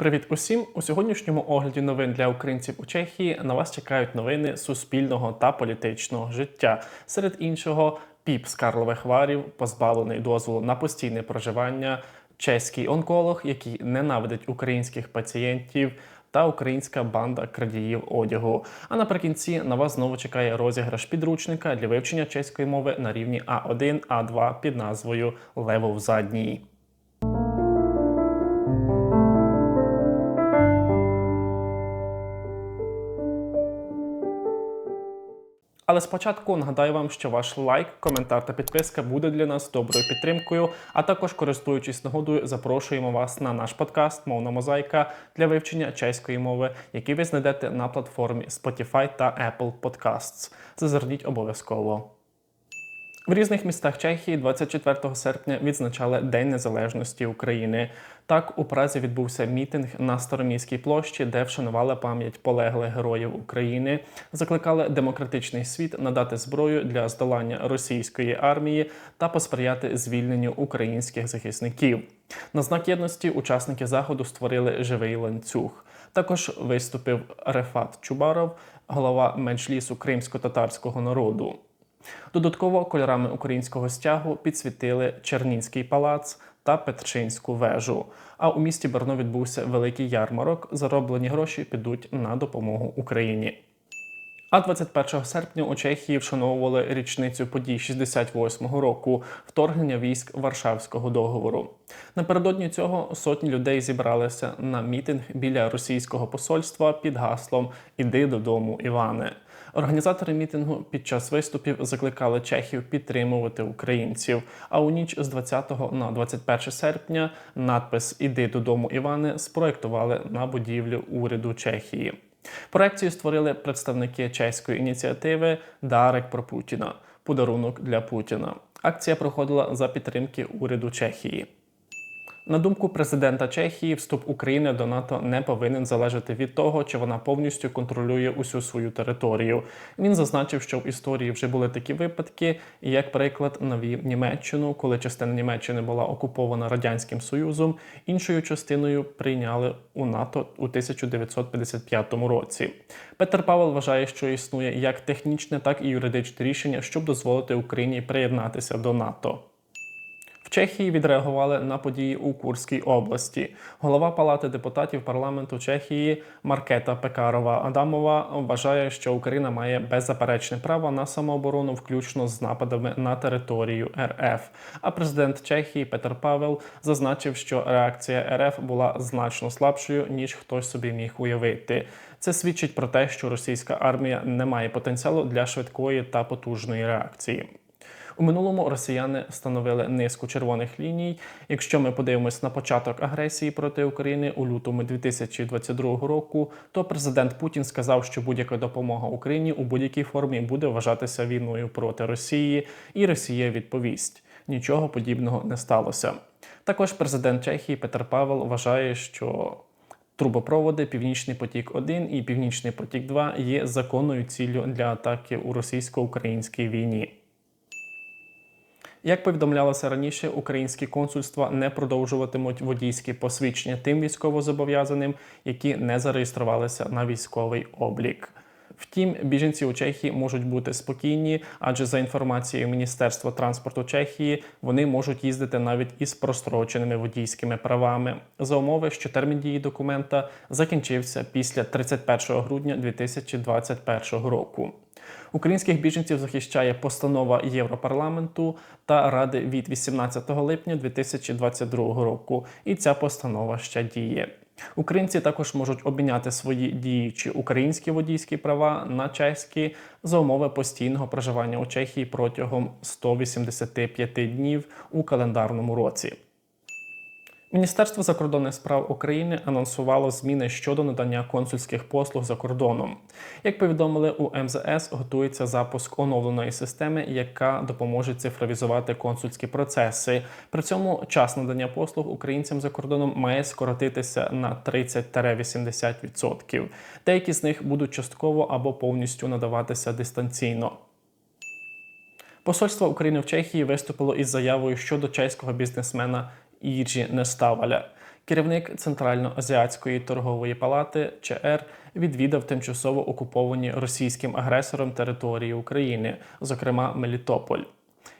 Привіт усім! У сьогоднішньому огляді новин для українців у Чехії на вас чекають новини суспільного та політичного життя. Серед іншого, піп з Карлових Варів, позбавлений дозволу на постійне проживання, чеський онколог, який ненавидить українських пацієнтів. Та українська банда крадіїв одягу. А наприкінці на вас знову чекає розіграш підручника для вивчення чеської мови на рівні А1, А2 під назвою Лево в задній. Але спочатку нагадаю вам, що ваш лайк, коментар та підписка буде для нас доброю підтримкою. А також, користуючись нагодою, запрошуємо вас на наш подкаст Мовна мозаїка для вивчення чеської мови, який ви знайдете на платформі Spotify та Apple Podcasts. Зазирніть обов'язково. В різних містах Чехії 24 серпня відзначали День Незалежності України. Так, у Празі відбувся мітинг на Староміській площі, де вшанували пам'ять полеглих героїв України, закликали демократичний світ надати зброю для здолання російської армії та посприяти звільненню українських захисників. На знак єдності учасники заходу створили живий ланцюг. Також виступив Рефат Чубаров, голова меджлісу кримсько-татарського народу. Додатково кольорами українського стягу підсвітили Чернінський палац та Петрчинську вежу. А у місті Берно відбувся великий ярмарок. Зароблені гроші підуть на допомогу Україні. А 21 серпня у Чехії вшановували річницю подій 68-го року вторгнення військ Варшавського договору. Напередодні цього сотні людей зібралися на мітинг біля російського посольства під гаслом Іди додому, Іване. Організатори мітингу під час виступів закликали чехів підтримувати українців. А у ніч з 20 на 21 серпня надпис Іди додому, Іване спроектували на будівлю уряду Чехії. Проекцію створили представники чеської ініціативи Дарек про Путіна подарунок для Путіна. Акція проходила за підтримки уряду Чехії. На думку президента Чехії, вступ України до НАТО не повинен залежати від того, чи вона повністю контролює усю свою територію. Він зазначив, що в історії вже були такі випадки, як приклад навів Німеччину, коли частина Німеччини була окупована радянським союзом, іншою частиною прийняли у НАТО у 1955 році. Петер Павел вважає, що існує як технічне, так і юридичне рішення, щоб дозволити Україні приєднатися до НАТО. Чехії відреагували на події у Курській області. Голова Палати депутатів парламенту Чехії Маркета Пекарова Адамова вважає, що Україна має беззаперечне право на самооборону, включно з нападами на територію РФ. А президент Чехії Петер Павел зазначив, що реакція РФ була значно слабшою ніж хтось собі міг уявити. Це свідчить про те, що російська армія не має потенціалу для швидкої та потужної реакції. У минулому росіяни встановили низку червоних ліній. Якщо ми подивимось на початок агресії проти України у лютому 2022 року, то президент Путін сказав, що будь-яка допомога Україні у будь-якій формі буде вважатися війною проти Росії, і Росія відповість. Нічого подібного не сталося. Також президент Чехії Петер Павел вважає, що Трубопроводи Північний потік 1 і Північний потік 2 є законною ціллю для атаки у російсько-українській війні. Як повідомлялося раніше, українські консульства не продовжуватимуть водійські посвідчення тим військовозобов'язаним, які не зареєструвалися на військовий облік. Втім, біженці у Чехії можуть бути спокійні, адже за інформацією Міністерства транспорту Чехії вони можуть їздити навіть із простроченими водійськими правами за умови, що термін дії документа закінчився після 31 грудня 2021 року. Українських біженців захищає постанова Європарламенту та Ради від 18 липня 2022 року. І ця постанова ще діє. Українці також можуть обміняти свої діючі українські водійські права на чеські за умови постійного проживання у Чехії протягом 185 днів у календарному році. Міністерство закордонних справ України анонсувало зміни щодо надання консульських послуг за кордоном. Як повідомили у МЗС, готується запуск оновленої системи, яка допоможе цифровізувати консульські процеси. При цьому час надання послуг українцям за кордоном має скоротитися на 30-80%. Деякі з них будуть частково або повністю надаватися дистанційно. Посольство України в Чехії виступило із заявою щодо чеського бізнесмена Іджі Неставаля. Керівник Центрально-Азіатської торгової палати ЧР відвідав тимчасово окуповані російським агресором території України, зокрема Мелітополь.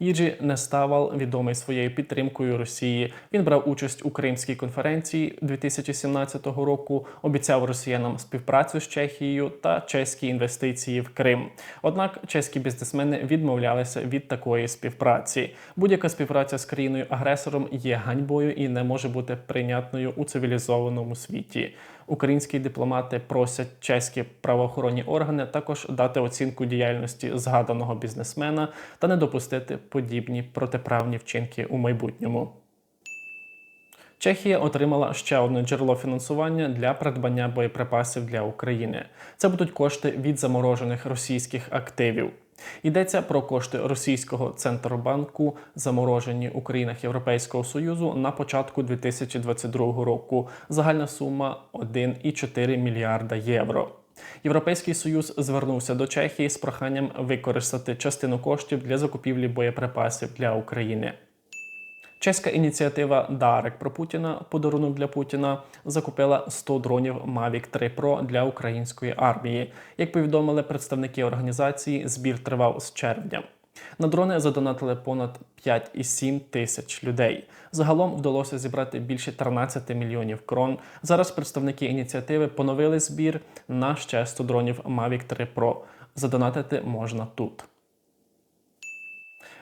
Їджі Неставал, відомий своєю підтримкою Росії. Він брав участь у Кримській конференції 2017 року, обіцяв росіянам співпрацю з Чехією та чеські інвестиції в Крим. Однак чеські бізнесмени відмовлялися від такої співпраці. Будь-яка співпраця з країною агресором є ганьбою і не може бути прийнятною у цивілізованому світі. Українські дипломати просять чеські правоохоронні органи також дати оцінку діяльності згаданого бізнесмена та не допустити подібні протиправні вчинки у майбутньому. Чехія отримала ще одне джерело фінансування для придбання боєприпасів для України. Це будуть кошти від заморожених російських активів. Йдеться про кошти російського центробанку, заморожені у країнах Європейського союзу на початку 2022 року. Загальна сума 1,4 мільярда євро. Європейський союз звернувся до Чехії з проханням використати частину коштів для закупівлі боєприпасів для України. Чеська ініціатива Дарек про Путіна подарунок для Путіна закупила 100 дронів Mavic 3 Pro для української армії. Як повідомили представники організації, збір тривав з червня. На дрони задонатили понад 5,7 тисяч людей. Загалом вдалося зібрати більше 13 мільйонів крон. Зараз представники ініціативи поновили збір на ще 100 дронів Mavic 3 Pro. Задонатити можна тут.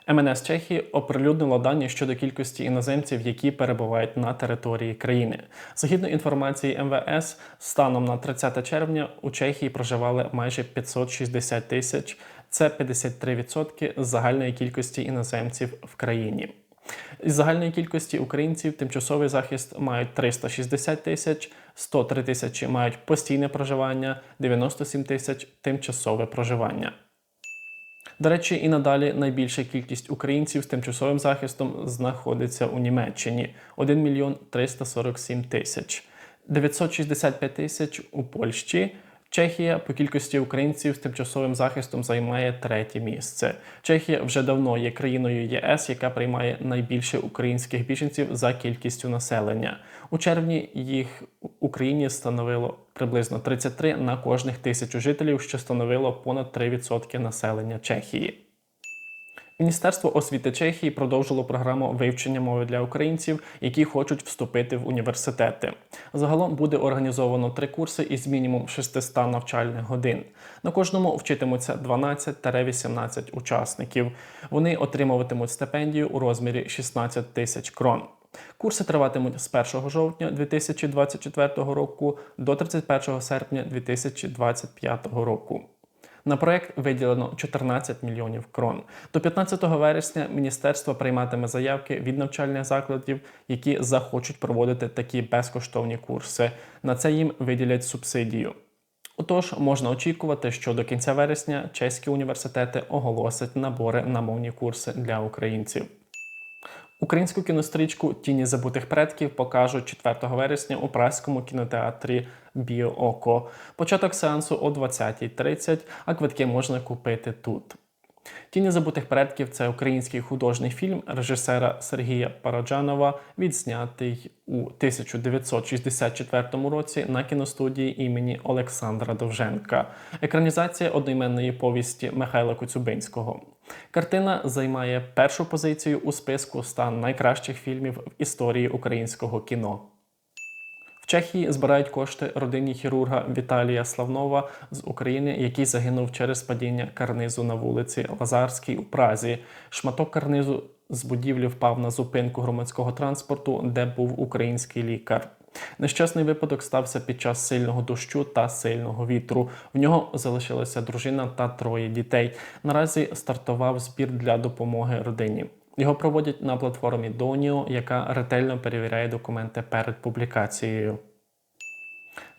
МНС Чехії оприлюднило дані щодо кількості іноземців, які перебувають на території країни. Згідно інформації МВС, станом на 30 червня у Чехії проживали майже 560 тисяч. Це 53% з загальної кількості іноземців в країні. Із загальної кількості українців тимчасовий захист мають 360 тисяч, 103 тисячі мають постійне проживання, 97 тисяч тимчасове проживання. До речі, і надалі найбільша кількість українців з тимчасовим захистом знаходиться у Німеччині 1 мільйон 347 тисяч, 965 тисяч у Польщі. Чехія по кількості українців з тимчасовим захистом займає третє місце. Чехія вже давно є країною ЄС, яка приймає найбільше українських біженців за кількістю населення. У червні їх Україні становило приблизно 33 на кожних тисячу жителів, що становило понад 3% населення Чехії. Міністерство освіти Чехії продовжило програму вивчення мови для українців, які хочуть вступити в університети. Загалом буде організовано три курси із мінімум 600 навчальних годин. На кожному вчитимуться 12-18 учасників. Вони отримуватимуть стипендію у розмірі 16 тисяч крон. Курси триватимуть з 1 жовтня 2024 року до 31 серпня 2025 року. На проект виділено 14 мільйонів крон. До 15 вересня міністерство прийматиме заявки від навчальних закладів, які захочуть проводити такі безкоштовні курси. На це їм виділять субсидію. Отож, можна очікувати, що до кінця вересня чеські університети оголосять набори на мовні курси для українців. Українську кінострічку Тіні забутих предків покажуть 4 вересня у праському кінотеатрі Біооко. Початок сеансу о 20.30, а квитки можна купити тут. Тіні забутих предків це український художній фільм режисера Сергія Параджанова, відзнятий у 1964 році на кіностудії імені Олександра Довженка. Екранізація одноіменної повісті Михайла Коцюбинського. Картина займає першу позицію у списку ста найкращих фільмів в історії українського кіно. В Чехії збирають кошти родині хірурга Віталія Славнова з України, який загинув через падіння карнизу на вулиці Лазарській у Празі. Шматок карнизу з будівлі впав на зупинку громадського транспорту, де був український лікар. Нещасний випадок стався під час сильного дощу та сильного вітру. В нього залишилася дружина та троє дітей. Наразі стартував збір для допомоги родині. Його проводять на платформі Donio, яка ретельно перевіряє документи перед публікацією.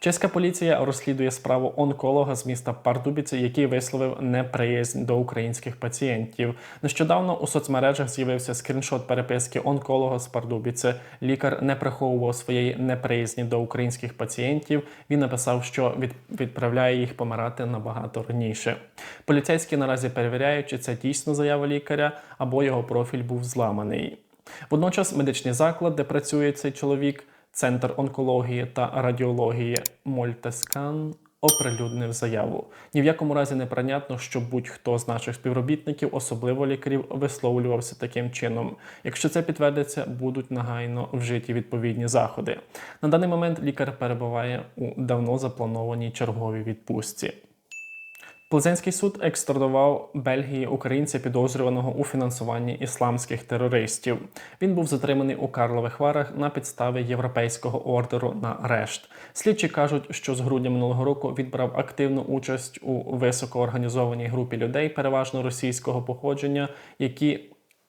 Чеська поліція розслідує справу онколога з міста Пардубіці, який висловив неприязнь до українських пацієнтів. Нещодавно у соцмережах з'явився скріншот переписки онколога з Пардубіці. Лікар не приховував своєї неприязні до українських пацієнтів. Він написав, що відправляє їх помирати набагато раніше. Поліцейські наразі перевіряють, чи це дійсно заява лікаря або його профіль був зламаний. Водночас медичний заклад, де працює цей чоловік Центр онкології та радіології Мольтескан оприлюднив заяву. Ні в якому разі не прийнятно, що будь-хто з наших співробітників, особливо лікарів, висловлювався таким чином. Якщо це підтвердиться, будуть негайно вжиті відповідні заходи. На даний момент лікар перебуває у давно запланованій черговій відпустці. Плзенський суд екстрадував Бельгії українця, підозрюваного у фінансуванні ісламських терористів. Він був затриманий у Карлових Варах на підставі європейського ордеру на арешт. Слідчі кажуть, що з грудня минулого року він брав активну участь у високоорганізованій групі людей, переважно російського походження, які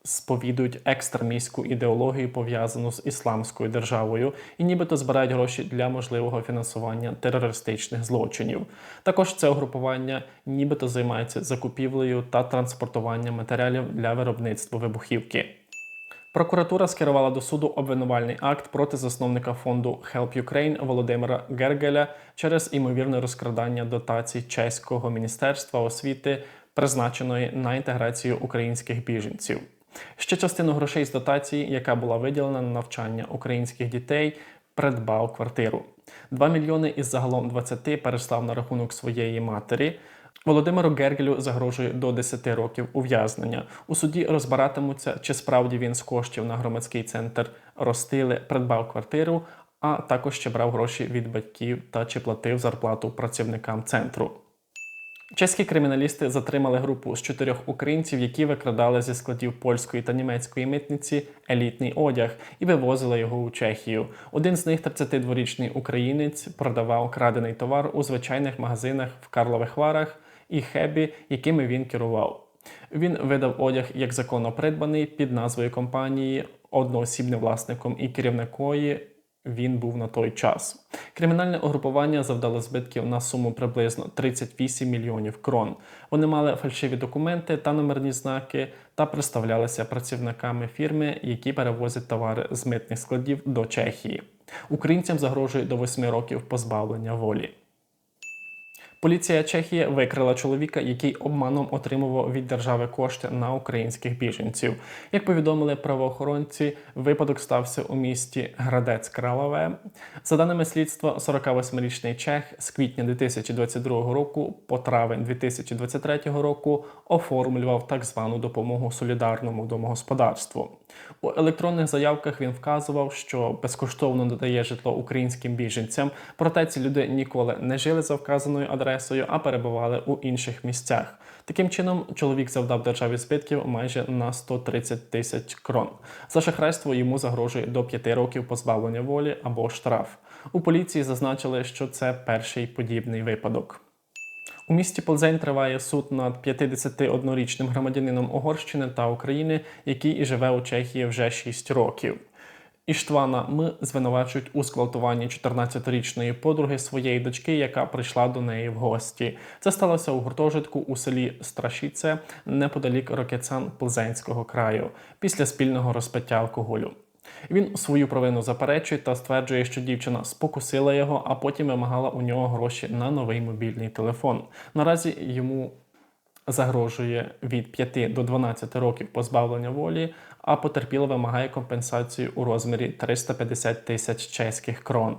сповідують екстремістську ідеологію, пов'язану з ісламською державою, і нібито збирають гроші для можливого фінансування терористичних злочинів. Також це угрупування нібито займається закупівлею та транспортуванням матеріалів для виробництва вибухівки. Прокуратура скерувала до суду обвинувальний акт проти засновника фонду Help Ukraine Володимира Гергеля через імовірне розкрадання дотацій чеського міністерства освіти, призначеної на інтеграцію українських біженців. Ще частину грошей з дотації, яка була виділена на навчання українських дітей, придбав квартиру. 2 мільйони із загалом 20 переслав на рахунок своєї матері. Володимиру Гергелю загрожує до 10 років ув'язнення. У суді розбиратимуться, чи справді він з коштів на громадський центр Ростили придбав квартиру, а також ще брав гроші від батьків та чи платив зарплату працівникам центру. Чеські криміналісти затримали групу з чотирьох українців, які викрадали зі складів польської та німецької митниці елітний одяг і вивозили його у Чехію. Один з них, 32-річний українець, продавав крадений товар у звичайних магазинах в Карлових Варах і Хебі, якими він керував. Він видав одяг як законно придбаний під назвою компанії, одноосібним власником і керівникої він був на той час. Кримінальне угрупування завдало збитків на суму приблизно 38 мільйонів крон. Вони мали фальшиві документи та номерні знаки та представлялися працівниками фірми, які перевозять товари з митних складів до Чехії. Українцям загрожує до 8 років позбавлення волі. Поліція Чехії викрила чоловіка, який обманом отримував від держави кошти на українських біженців. Як повідомили правоохоронці, випадок стався у місті Градець Кралове. За даними слідства, 48-річний чех з квітня 2022 року по травень 2023 року оформлював так звану допомогу солідарному домогосподарству. У електронних заявках він вказував, що безкоштовно додає житло українським біженцям, проте ці люди ніколи не жили за вказаною адресою, а перебували у інших місцях. Таким чином, чоловік завдав державі збитків майже на 130 тисяч крон. За шахрайство йому загрожує до 5 років позбавлення волі або штраф. У поліції зазначили, що це перший подібний випадок. У місті Ползень триває суд над 51-річним громадянином Угорщини та України, який і живе у Чехії вже 6 років. Іштвана М звинувачують у зґвалтуванні 14-річної подруги своєї дочки, яка прийшла до неї в гості. Це сталося у гуртожитку у селі Страшіце неподалік Рокецан Плзенського краю після спільного розпиття алкоголю. Він свою провину заперечує та стверджує, що дівчина спокусила його, а потім вимагала у нього гроші на новий мобільний телефон. Наразі йому загрожує від 5 до 12 років позбавлення волі, а потерпіла вимагає компенсацію у розмірі 350 тисяч чеських крон.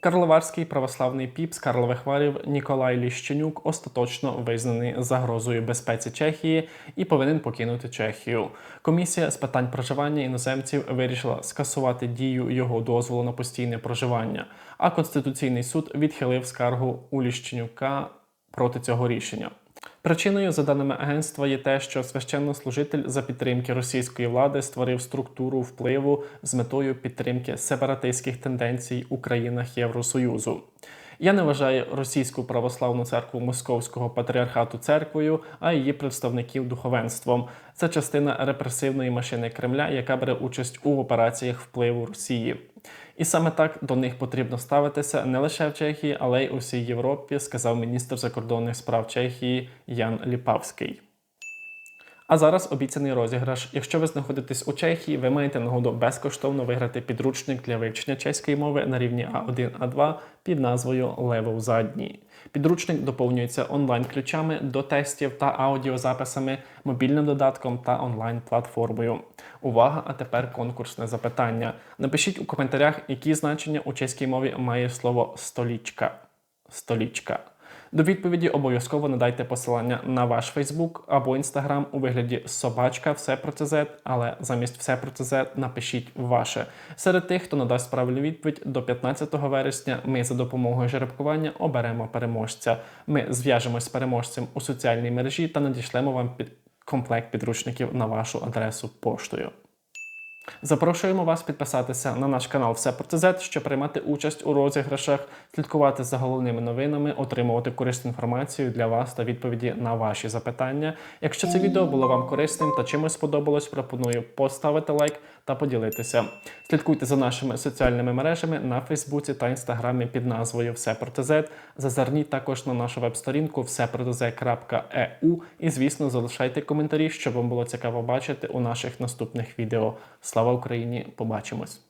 Карловарський православний піп з Карлових Варів Ніколай Ліщенюк остаточно визнаний загрозою безпеці Чехії і повинен покинути Чехію. Комісія з питань проживання іноземців вирішила скасувати дію його дозволу на постійне проживання. А Конституційний суд відхилив скаргу у Ліщенюка проти цього рішення. Причиною, за даними агентства, є те, що священнослужитель за підтримки російської влади створив структуру впливу з метою підтримки сепаратистських тенденцій у країнах Євросоюзу. Я не вважаю російську православну церкву Московського патріархату церквою, а її представників духовенством. Це частина репресивної машини Кремля, яка бере участь у операціях впливу Росії. І саме так до них потрібно ставитися не лише в Чехії, але й у всій Європі, сказав міністр закордонних справ Чехії Ян Ліпавський. А зараз обіцяний розіграш. Якщо ви знаходитесь у Чехії, ви маєте нагоду безкоштовно виграти підручник для вивчення чеської мови на рівні А1 А2 під назвою Левел задній. Підручник доповнюється онлайн-ключами до тестів та аудіозаписами, мобільним додатком та онлайн-платформою. Увага! А тепер конкурсне запитання. Напишіть у коментарях, які значення у чеській мові має слово столічка. Столічка. До відповіді обов'язково надайте посилання на ваш Фейсбук або Інстаграм у вигляді собачка все про це, але замість все про це напишіть ваше. Серед тих, хто надасть правильну відповідь до 15 вересня, ми за допомогою жеребкування оберемо переможця. Ми зв'яжемось з переможцем у соціальній мережі та надішлемо вам під комплект підручників на вашу адресу поштою. Запрошуємо вас підписатися на наш канал Все про ТЗ, щоб приймати участь у розіграшах, слідкувати за головними новинами, отримувати корисну інформацію для вас та відповіді на ваші запитання. Якщо це відео було вам корисним та чимось сподобалось, пропоную поставити лайк та поділитися. Слідкуйте за нашими соціальними мережами на Фейсбуці та Інстаграмі під назвою Все про ТЗ. Зазирніть також на нашу веб-сторінку всепротез.eu і, звісно, залишайте коментарі, щоб вам було цікаво бачити у наших наступних відео. Слава Україні! Побачимось!